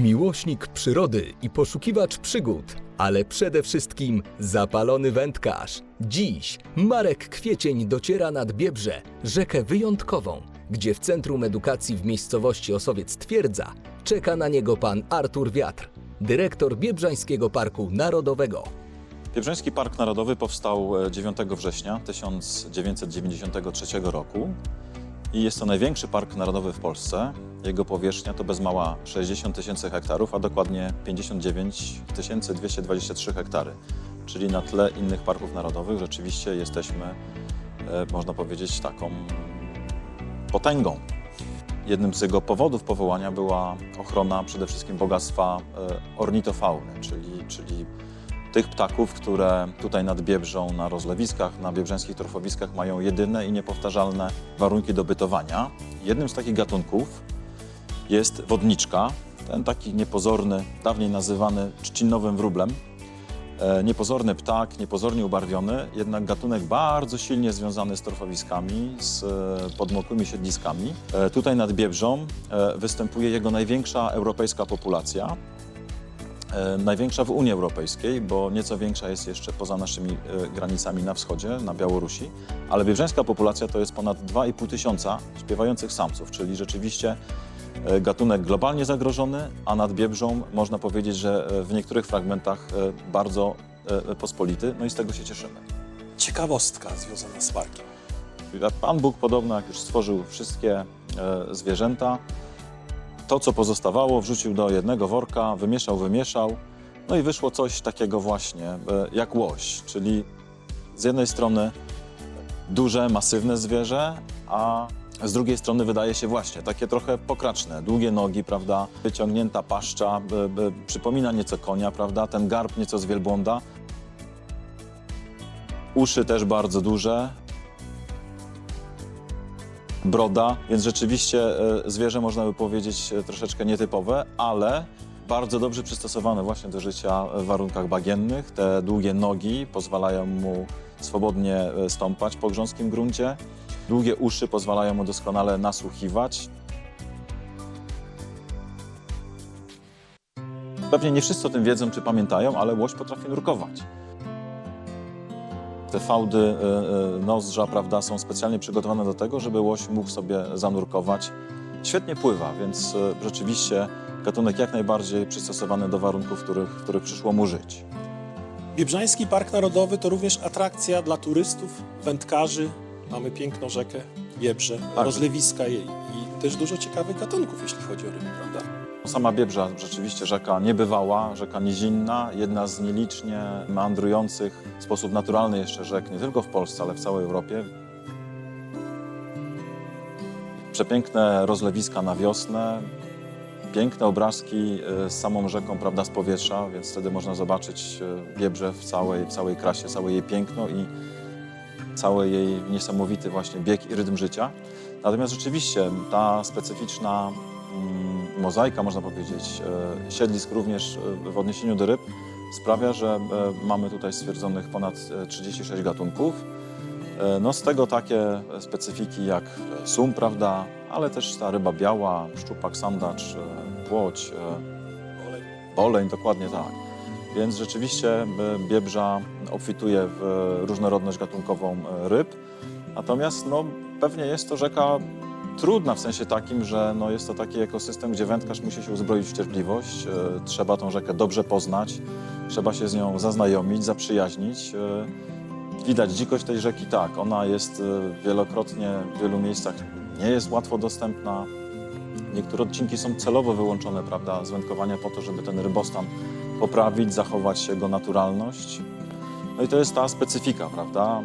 Miłośnik przyrody i poszukiwacz przygód, ale przede wszystkim zapalony wędkarz. Dziś Marek Kwiecień dociera nad Biebrze, rzekę wyjątkową, gdzie w Centrum Edukacji w miejscowości Osowiec Twierdza czeka na niego pan Artur Wiatr, dyrektor Biebrzańskiego Parku Narodowego. Biebrzański Park Narodowy powstał e, 9 września 1993 roku i jest to największy park narodowy w Polsce. Jego powierzchnia to bez mała 60 tysięcy hektarów, a dokładnie 59 223 hektary. Czyli na tle innych parków narodowych rzeczywiście jesteśmy, e, można powiedzieć, taką potęgą. Jednym z jego powodów powołania była ochrona przede wszystkim bogactwa e, ornitofauny, czyli, czyli tych ptaków, które tutaj nad Biebrzą, na rozlewiskach, na biebrzańskich torfowiskach mają jedyne i niepowtarzalne warunki do bytowania. Jednym z takich gatunków jest wodniczka, ten taki niepozorny, dawniej nazywany trzcinowym wróblem. E, Niepozorny ptak, niepozornie ubarwiony, jednak gatunek bardzo silnie związany z torfowiskami, z e, podmokłymi siedliskami. E, Tutaj nad Biebrzą występuje jego największa europejska populacja, największa w Unii Europejskiej, bo nieco większa jest jeszcze poza naszymi e, granicami na wschodzie, na Białorusi, ale biebrzańska populacja to jest ponad 2,5 tysiąca śpiewających samców, czyli rzeczywiście e, gatunek globalnie zagrożony, a nad Biebrzą można powiedzieć, że e, w niektórych fragmentach e, bardzo e, pospolity, no i z tego się cieszymy. Ciekawostka związana z parkiem. Pan Bóg podobno, jak już stworzył wszystkie e, zwierzęta, to co pozostawało wrzucił do jednego worka, wymieszał, wymieszał, no i wyszło coś takiego właśnie e, jak łoś, czyli z jednej strony duże, masywne zwierzę, a z drugiej strony wydaje się właśnie takie trochę pokraczne, długie nogi, prawda, wyciągnięta paszcza, e, e, przypomina nieco konia, prawda, ten garb nieco z wielbłąda. Uszy też bardzo duże, broda, więc rzeczywiście e, zwierzę można by powiedzieć e, troszeczkę nietypowe, ale bardzo dobrze przystosowane właśnie do życia w warunkach bagiennych. Te długie nogi pozwalają mu swobodnie e, stąpać po grząskim gruncie. Długie uszy pozwalają mu doskonale nasłuchiwać. Pewnie nie wszyscy o tym wiedzą czy pamiętają, ale łoś potrafi nurkować. Te fałdy y, y, nozdrza, prawda, są specjalnie przygotowane do tego, żeby łoś mógł sobie zanurkować. Świetnie pływa, więc y, rzeczywiście gatunek jak najbardziej przystosowany do warunków, w których, w których przyszło mu żyć. Biebrzański Park Narodowy to również atrakcja dla turystów, wędkarzy. Mamy piękną rzekę Biebrze, Tak. rozlewiska jej i też dużo ciekawych gatunków, jeśli chodzi o ryby, prawda? Sama Biebrza rzeczywiście rzeka niebywała, rzeka nizinna, jedna z nielicznie meandrujących w sposób naturalny jeszcze rzek, nie tylko w Polsce, ale w całej Europie. Przepiękne rozlewiska na wiosnę, piękne obrazki e, z samą rzeką, prawda, z powietrza, więc wtedy można zobaczyć e, Biebrze w całej, w całej krasie, całe jej piękno i cały jej niesamowity właśnie bieg i rytm życia. Natomiast rzeczywiście ta specyficzna mm, mozaika, można powiedzieć, e, siedlisk również e, w odniesieniu do ryb sprawia, że e, mamy tutaj stwierdzonych ponad e, 36 gatunków. No z tego takie specyfiki jak sum, prawda, ale też ta ryba biała, szczupak, sandacz, płoć. Boleń, dokładnie tak. Więc rzeczywiście Biebrza obfituje w różnorodność gatunkową ryb. Natomiast no, pewnie jest to rzeka trudna w sensie takim, że no, jest to taki ekosystem, gdzie wędkarz musi się uzbroić w cierpliwość. E, Trzeba tą rzekę dobrze poznać, trzeba się z nią zaznajomić, zaprzyjaźnić. E, Widać dzikość tej rzeki, tak, ona jest e, wielokrotnie w wielu miejscach nie jest łatwo dostępna. Niektóre odcinki są celowo wyłączone, prawda, z wędkowania po to, żeby ten rybostan poprawić, zachować jego naturalność. No i to jest ta specyfika, prawda?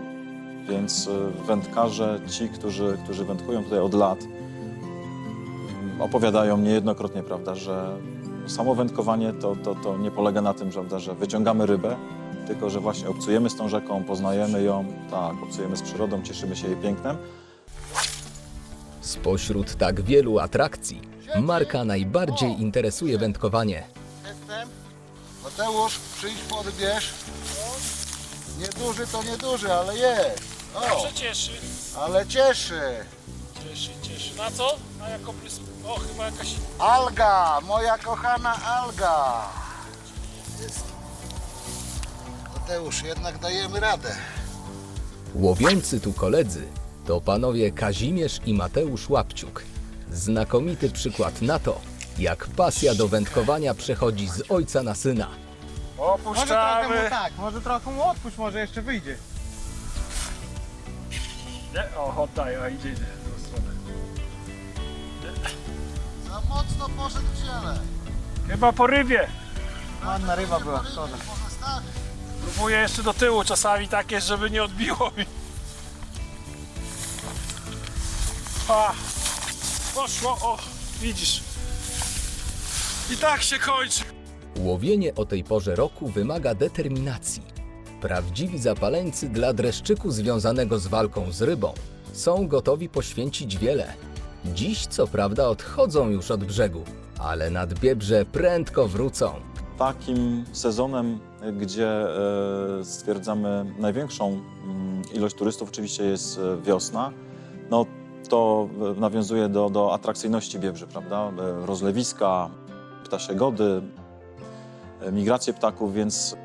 Więc y, wędkarze, ci, którzy, którzy wędkują tutaj od lat, mm, opowiadają niejednokrotnie, prawda, że samo wędkowanie to, to, to nie polega na tym, prawda, że wyciągamy rybę, tylko że właśnie obcujemy z tą rzeką, poznajemy ją, tak, obcujemy z przyrodą, cieszymy się jej pięknem. Spośród tak wielu atrakcji, Marka najbardziej interesuje wędkowanie. Jestem. Mateusz, przyjdź, podbierz. Nieduży to nieduży, ale jest. O, cieszy. ale cieszy. się cieszy. Na co? Na jaką prysł? O, chyba jakaś... Alga, moja kochana Alga. Mateusz, jednak dajemy radę. Łowiący tu koledzy to panowie Kazimierz i Mateusz Łapciuk. Znakomity przykład na to, jak pasja do wędkowania przechodzi z ojca na syna. Może trochę Opuszczamy! mu tak, może trochę mu odpuść, może jeszcze wyjdzie. Nie, o, oddaj, a idzie, idzie w drugą stronę. Za mocno poszedł w ziele. Chyba po rybie. Ładna ryba była, szkoda. Próbuję jeszcze do tyłu, czasami tak jest, żeby nie odbiło mi. A, poszło, o, widzisz. I tak się kończy. Łowienie o tej porze roku wymaga determinacji. Prawdziwi zapaleńcy dla dreszczyku związanego z walką z rybą są gotowi poświęcić wiele. Dziś co prawda odchodzą już od brzegu, ale nad Biebrze prędko wrócą. Takim sezonem, gdzie e, stwierdzamy największą mm, ilość turystów, oczywiście jest e, wiosna. No, to e, nawiązuje do, do atrakcyjności Biebrzy, prawda? Rozlewiska, ptasie gody, migracje ptaków, więc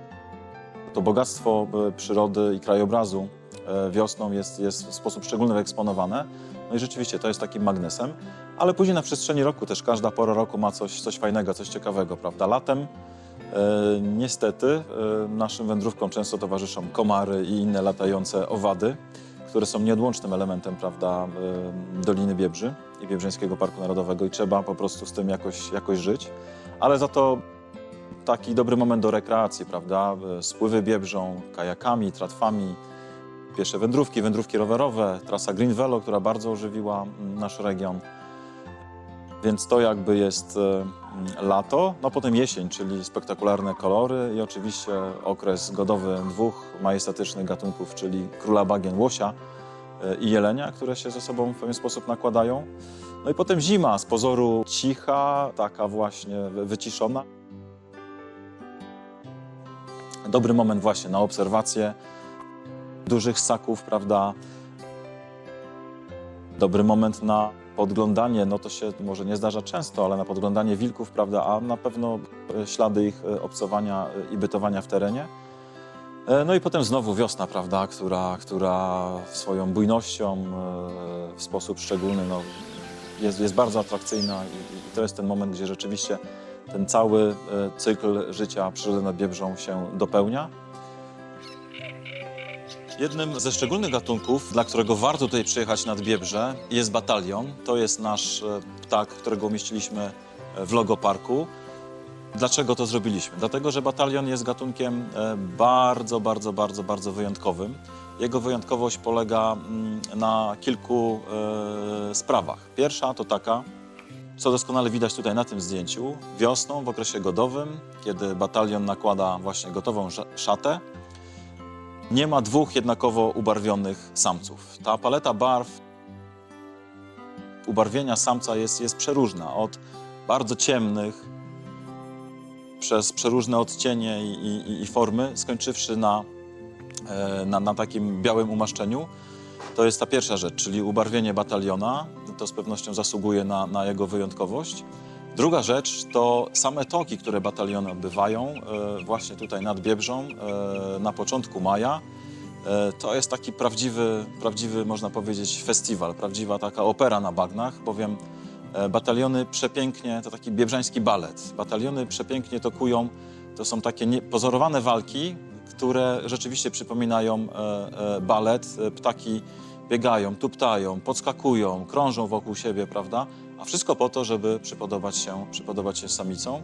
to bogactwo e, przyrody i krajobrazu e, wiosną jest, jest w sposób szczególny wyeksponowane. No i rzeczywiście to jest takim magnesem, ale później na przestrzeni roku też każda pora roku ma coś, coś fajnego, coś ciekawego, prawda? Latem E, niestety e, naszym wędrówkom często towarzyszą komary i inne latające owady, które są nieodłącznym elementem prawda, e, Doliny Biebrzy i Biebrzyńskiego Parku Narodowego i trzeba po prostu z tym jakoś, jakoś żyć. Ale za to taki dobry moment do rekreacji, prawda? Spływy Biebrzą, kajakami, tratwami, piesze wędrówki, wędrówki rowerowe, trasa Green Velo, która bardzo ożywiła mm, nasz region. Więc to jakby jest e, mm, lato, no potem jesień, czyli spektakularne kolory i oczywiście okres godowy dwóch majestatycznych gatunków, czyli króla bagien łosia e, i jelenia, które się ze sobą w pewien sposób nakładają. No i potem zima, z pozoru cicha, taka właśnie wy- wyciszona. Dobry moment właśnie na obserwację dużych ssaków, prawda? Dobry moment na podglądanie, no to się może nie zdarza często, ale na podglądanie wilków, prawda, a na pewno e, ślady ich e, obcowania e, i bytowania w terenie. No i potem znowu wiosna, prawda, która, która swoją bujnością w sposób szczególny no, jest, jest bardzo atrakcyjna i, i to jest ten moment, gdzie rzeczywiście ten cały e, cykl życia przyrody nad Biebrzą się dopełnia. Jednym ze szczególnych gatunków, dla którego warto tutaj przyjechać nad Biebrze, jest batalion. To jest nasz e, ptak, którego umieściliśmy e, w logo parku. Dlaczego to zrobiliśmy? Dlatego, że batalion jest gatunkiem bardzo, bardzo, bardzo, bardzo wyjątkowym. Jego wyjątkowość polega mm, na kilku sprawach. Pierwsza to taka, co doskonale widać tutaj na tym zdjęciu, wiosną w okresie godowym, kiedy batalion nakłada właśnie gotową sza- szatę, nie ma dwóch jednakowo ubarwionych samców. Ta paleta barw ubarwienia samca jest, jest przeróżna. Od bardzo ciemnych, przez przeróżne odcienie i, i, i formy, skończywszy na, e, na, na takim białym umaszczeniu. To jest ta pierwsza rzecz, czyli ubarwienie bataliona. To z pewnością zasługuje na, na jego wyjątkowość. Druga rzecz to same toki, które bataliony odbywają e, właśnie tutaj nad Biebrzą e, na początku maja. E, To jest taki prawdziwy, prawdziwy, można powiedzieć, festiwal, prawdziwa taka opera na bagnach, bowiem bataliony przepięknie, to taki biebrzański balet. Bataliony przepięknie tokują, to są takie pozorowane walki, które rzeczywiście przypominają e, e, balet. E, Ptaki biegają, tuptają, podskakują, krążą wokół siebie, prawda? A wszystko po to, żeby przypodobać się, przypodobać się samicom.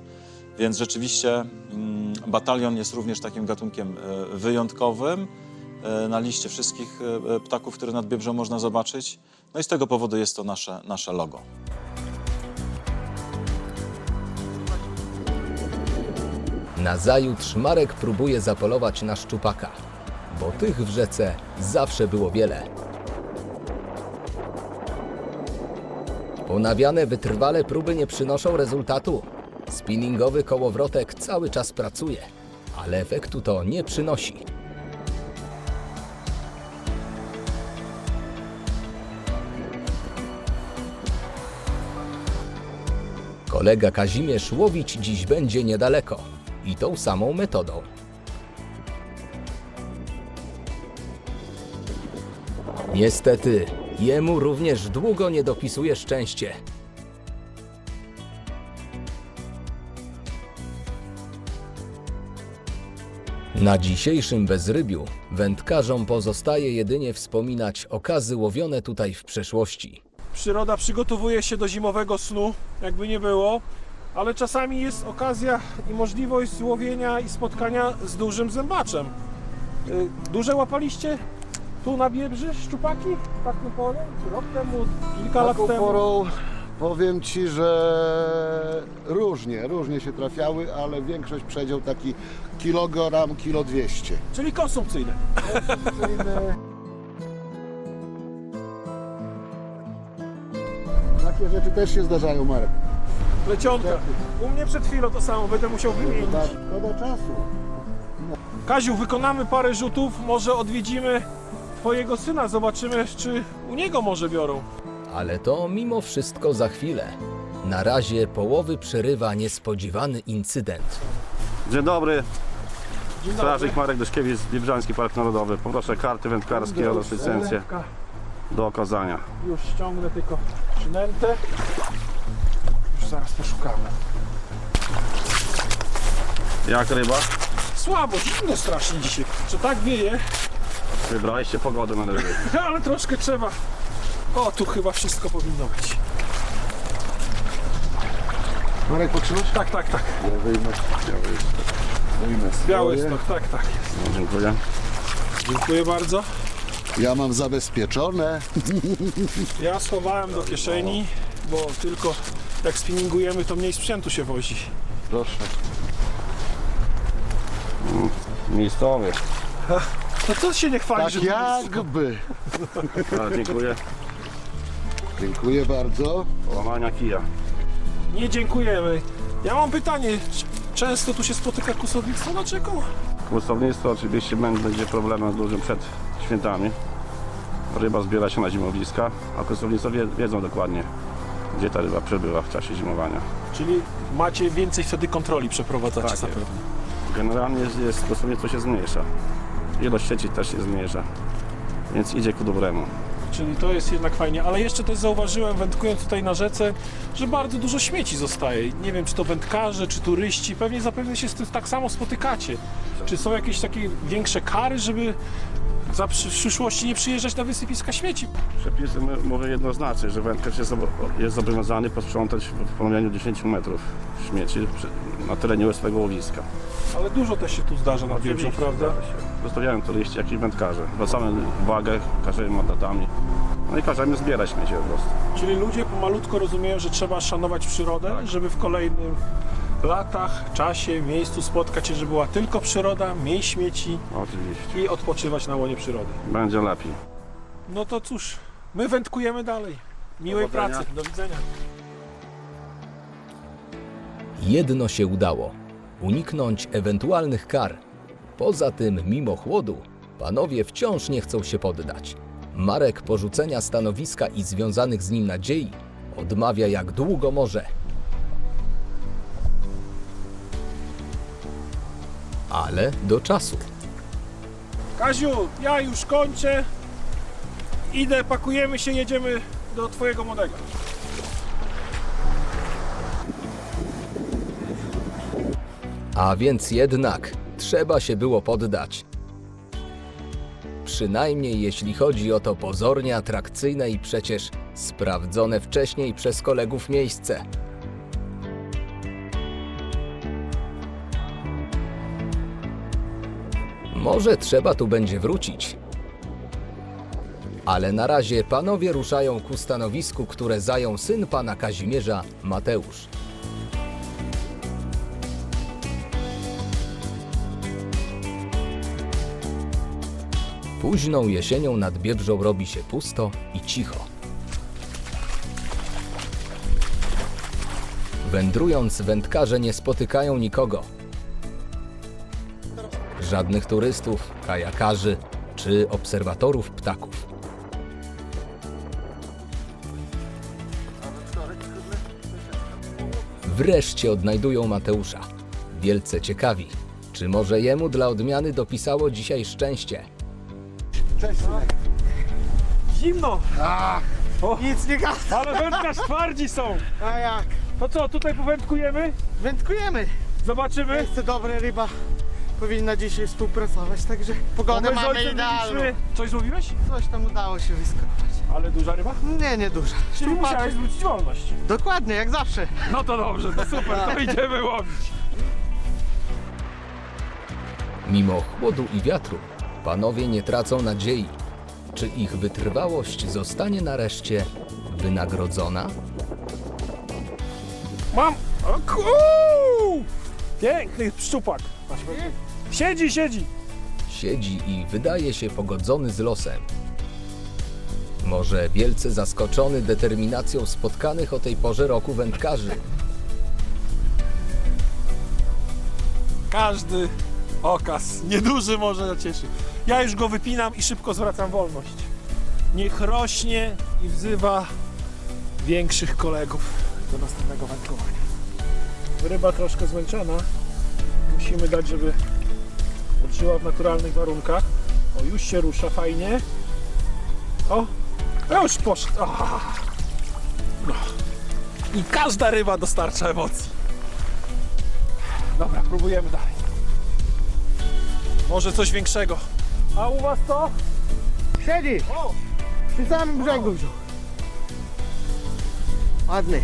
Więc rzeczywiście mm, batalion jest również takim gatunkiem wyjątkowym na liście wszystkich ptaków, które nad Biebrzą można zobaczyć. No i z tego powodu jest to nasze, nasze logo. Nazajutrz Marek próbuje zapolować na szczupaka, bo tych w rzece zawsze było wiele. Ponawiane wytrwale próby nie przynoszą rezultatu. Spinningowy kołowrotek cały czas pracuje, ale efektu to nie przynosi. Kolega Kazimierz łowić dziś będzie niedaleko i tą samą metodą. Niestety, jemu również długo nie dopisuje szczęście. Na dzisiejszym bezrybiu wędkarzom pozostaje jedynie wspominać okazy łowione tutaj w przeszłości. Przyroda przygotowuje się do zimowego snu, jakby nie było, ale czasami jest okazja i możliwość złowienia i spotkania z dużym zębaczem. Y, Duże łapaliście tu na Biebrzy szczupaki? Taką porą? Czy rok temu? Kilka lat Taką temu? porą powiem Ci, że różnie, różnie się trafiały, ale większość przedział taki kilogram, kilo 200. Czyli konsumpcyjne. Takie rzeczy też się zdarzają, Marek. Plecionka. U mnie przed chwilą to samo, będę musiał wymienić. Szkoda czasu. Kaziu, wykonamy parę rzutów, może odwiedzimy Twojego syna, zobaczymy, czy u niego może biorą. Ale to mimo wszystko za chwilę. Na razie połowy przerywa niespodziewany incydent. Dzień dobry, Dzień dobry. strażnik Marek Dyszkiewicz, Biebrzański Park Narodowy. Poproszę karty wędkarskie oraz licencję do okazania. Już ściągnę tylko przynętę. Zaraz poszukamy. Jak ryba? Słabo, zimno strasznie dzisiaj. Czy tak wieje? Wybraliście pogodę na ryby. Ale troszkę trzeba. O, tu chyba wszystko powinno być. Marek, potrzymasz? Tak, tak, tak. Ja wyjmę. Wyjmę Biały swoje. stok, tak, tak jest. No, dziękuję. Dziękuję bardzo. Ja mam zabezpieczone. Ja schowałem do kieszeni, bo tylko jak spinningujemy, to mniej sprzętu się wozi. Proszę. Miejscowy. No to się nie chwali, Tak że jest- jakby. A, dziękuję. Dziękuję bardzo. Łamania kija. Nie dziękujemy. Ja mam pytanie. czy Często tu się spotyka kusownictwo na czeku? Kłusownictwo oczywiście będzie problemem dużym przed świętami. Ryba zbiera się na zimowiska, a kłusownictwo wie, wiedzą dokładnie, gdzie ta ryba przebywa w czasie zimowania. Czyli macie więcej wtedy kontroli przeprowadzacie Tak zapewne. Generalnie jest, jest kłusownictwo się zmniejsza. Ilość sieci też się zmniejsza, więc idzie ku dobremu. Czyli to jest jednak fajnie. Ale jeszcze też zauważyłem, wędkując tutaj na rzece, że bardzo dużo śmieci zostaje. Nie wiem, czy to wędkarze, czy turyści. Pewnie zapewne się z tym tak samo spotykacie. Czy są jakieś takie większe kary, żeby za przy- w przyszłości nie przyjeżdżać na wysypiska śmieci? Przepisy mówią jednoznacznie, że wędkarz jest, jest zobowiązany posprzątać w promieniu 10 metrów śmieci przy- na terenie swojego łowiska. Ale dużo też się tu zdarza na Biebrzu, prawda? Zostawiają turyści, jak i wędkarze. Zwracamy uwagę, każemy mandatami. No i każemy zbierać śmieci po prostu. Czyli ludzie pomalutko rozumieją, że trzeba szanować przyrodę, żeby w kolejnym latach, czasie, miejscu spotkać się, że była tylko przyroda, mniej śmieci Oczywiście. i odpoczywać na łonie przyrody. Będzie lepiej. No to cóż, my wędkujemy dalej. Miłej pracy. Do widzenia. Jedno się udało uniknąć ewentualnych kar. Poza tym, mimo chłodu, panowie wciąż nie chcą się poddać. Marek porzucenia stanowiska i związanych z nim nadziei odmawia jak długo może. Ale do czasu. Kaziu, ja już kończę. Idę, pakujemy się, jedziemy do twojego młodego. A więc jednak trzeba się było poddać. Przynajmniej jeśli chodzi o to pozornie atrakcyjne i przecież sprawdzone wcześniej przez kolegów miejsce. Może trzeba tu będzie wrócić. Ale na razie panowie ruszają ku stanowisku, które zajął syn pana Kazimierza, Mateusz. Późną jesienią nad Biebrzą robi się pusto i cicho. Wędrując, wędkarze nie spotykają nikogo. Żadnych turystów, kajakarzy czy obserwatorów ptaków. wreszcie odnajdują Mateusza. Wielce ciekawi, czy może jemu dla odmiany dopisało dzisiaj szczęście. Cześć, synek. Zimno, Nic nie gada. ale wędkarz twardzi są. A jak? To co, tutaj powędkujemy? Wędkujemy. Zobaczymy. Jest to dobre ryba. Powinna dzisiaj współpracować, także pogodę mamy idealną. Coś złowiłeś? Coś tam udało się wyskrować. Ale duża ryba? Nie, nie dużo. Czyli Szczupaczek. musiałeś zwrócić wolność. Dokładnie, jak zawsze. No to dobrze, to super, to idziemy łowić. Mimo chłodu i wiatru, panowie nie tracą nadziei. Czy ich wytrwałość zostanie nareszcie wynagrodzona? Mam! O! Piękny szczupak. Masz? Siedzi, siedzi. Siedzi i wydaje się pogodzony z losem. Może wielce zaskoczony determinacją spotkanych o tej porze roku wędkarzy. Każdy okaz, nieduży może cieszy. Ja już go wypinam i szybko zwracam wolność. Niech rośnie i wzywa większych kolegów do następnego wędkowania. Ryba troszkę zmęczona. Musimy dać, żeby odżyła w naturalnych warunkach. O, już się rusza fajnie. O, już poszedł. No. I każda ryba dostarcza emocji. Dobra, próbujemy dalej. Może coś większego. A u was co? Siedzi. O! Przy samym brzegu. Ładny.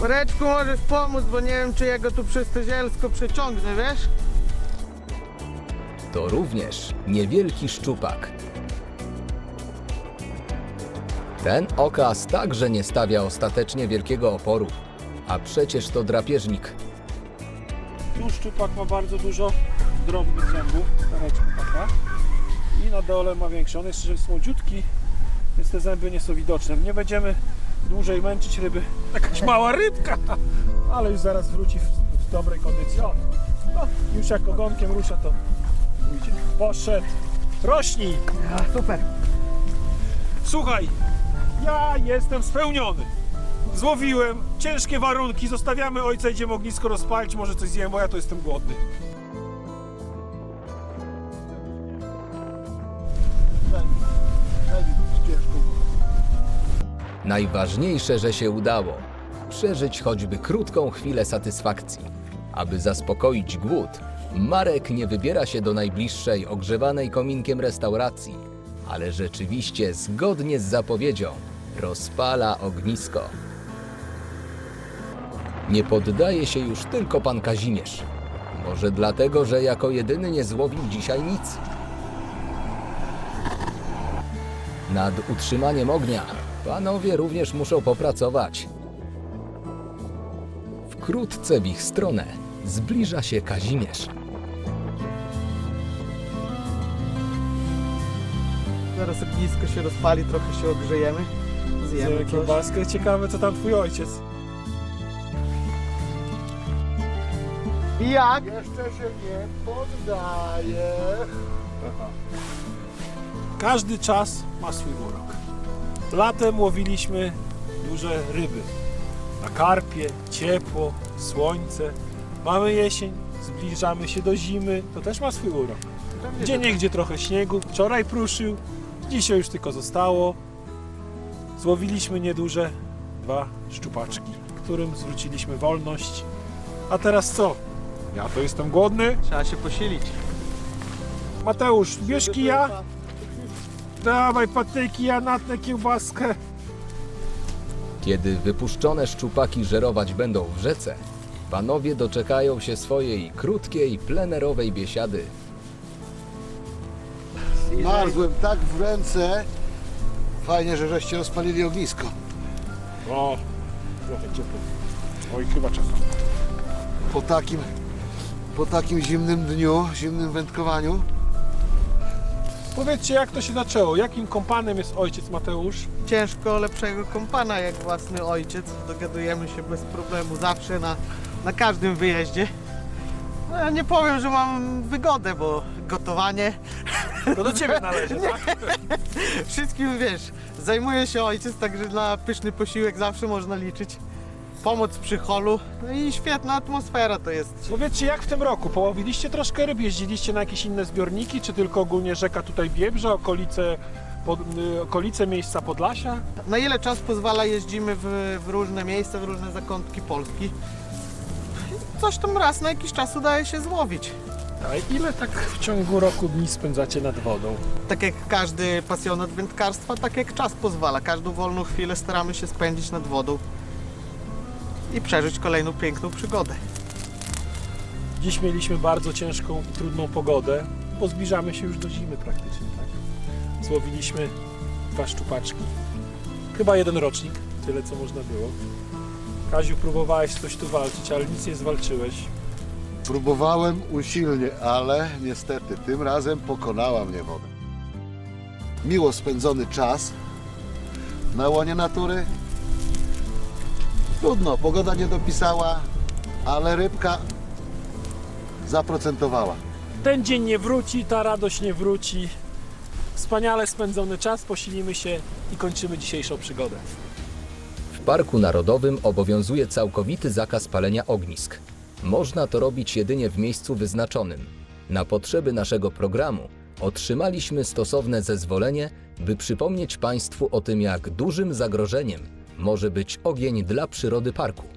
Mareczku, możesz pomóc, bo nie wiem, czy ja go tu przez to zielsko przeciągnę, wiesz? To również niewielki szczupak. Ten okaz także nie stawia ostatecznie wielkiego oporu, a przecież to drapieżnik. Tu szczupak ma bardzo dużo drobnych zębów, taka. I na dole ma większe. On jest młodziutki, więc te zęby nie są widoczne. Nie będziemy dłużej męczyć ryby. Jakaś mała rybka, ale już zaraz wróci w, w dobrej kondycji. O, no, już jak ogonkiem rusza, to pójdzie. Poszedł. Rośnij! super. Słuchaj, ja jestem spełniony. Złowiłem, ciężkie warunki, zostawiamy ojca, idziemy ognisko rozpalić, może coś zjem, bo ja to jestem głodny. Najważniejsze, że się udało. Przeżyć choćby krótką chwilę satysfakcji. Aby zaspokoić głód, Marek nie wybiera się do najbliższej ogrzewanej kominkiem restauracji, ale rzeczywiście zgodnie z zapowiedzią rozpala ognisko. Nie poddaje się już tylko pan Kazimierz. Może dlatego, że jako jedyny nie złowił dzisiaj nic. Nad utrzymaniem ognia panowie również muszą popracować. Wkrótce w ich stronę zbliża się Kazimierz. Zaraz ognisko się rozpali, trochę się ogrzejemy. Zjemy Zjemy coś. kiełbaskę, ciekawe co tam twój ojciec. I jak? Jeszcze się nie poddaje. Każdy czas ma swój urok. Latem łowiliśmy duże ryby. Na karpie, ciepło, słońce. Mamy jesień, zbliżamy się do zimy, to też ma swój urok. Gdzie niegdzie trochę śniegu, wczoraj pruszył, dzisiaj już tylko zostało. Złowiliśmy nieduże dwa szczupaczki, którym zwróciliśmy wolność. A teraz co? Ja to jestem głodny. Trzeba się posilić. Mateusz, bierz kija. Dawaj patyki, ja natnę kiełbaskę. Kiedy wypuszczone szczupaki żerować będą w rzece, panowie doczekają się swojej krótkiej, plenerowej biesiady. Marzłem tak w ręce. Fajnie, że żeście rozpalili ognisko. O, trochę ciepło. Oj, chyba czas. Po takim, po takim zimnym dniu, zimnym wędkowaniu. Powiedzcie, jak to się zaczęło? Jakim kompanem jest ojciec Mateusz? Ciężko lepszego kompana jak własny ojciec. Dogadujemy się bez problemu zawsze na, na każdym wyjeździe. No ja nie powiem, że mam wygodę, bo gotowanie To do ciebie należy, tak? Wszystkim wiesz, zajmuje się ojciec, także na pyszny posiłek zawsze można liczyć. Pomoc przy holu, no i świetna atmosfera to jest. Powiedzcie, jak w tym roku? Połowiliście troszkę ryb? Jeździliście na jakieś inne zbiorniki? Czy tylko ogólnie rzeka tutaj Biebrze, okolice, pod, y, okolice miejsca Podlasia? Na ile czas pozwala jeździmy w, w różne miejsca, w różne zakątki Polski. Coś tam raz na jakiś czas udaje się złowić. A ile tak w ciągu roku dni spędzacie nad wodą? Tak jak każdy pasjonat wędkarstwa, tak jak czas pozwala. Każdą wolną chwilę staramy się spędzić nad wodą i przeżyć kolejną piękną przygodę. Dziś mieliśmy bardzo ciężką i trudną pogodę, bo zbliżamy się już do zimy praktycznie, tak? Złowiliśmy dwa szczupaczki. Chyba jeden rocznik, tyle co można było. Kaziu, próbowałeś coś tu walczyć, ale nic nie zwalczyłeś. Próbowałem usilnie, ale niestety tym razem pokonała mnie woda. Miło spędzony czas na łonie natury. Trudno, pogoda nie dopisała, ale rybka zaprocentowała. Ten dzień nie wróci, ta radość nie wróci. Wspaniale spędzony czas, posilimy się i kończymy dzisiejszą przygodę. W Parku Narodowym obowiązuje całkowity zakaz palenia ognisk. Można to robić jedynie w miejscu wyznaczonym. Na potrzeby naszego programu otrzymaliśmy stosowne zezwolenie, by przypomnieć Państwu o tym, jak dużym zagrożeniem może być ogień dla przyrody parku.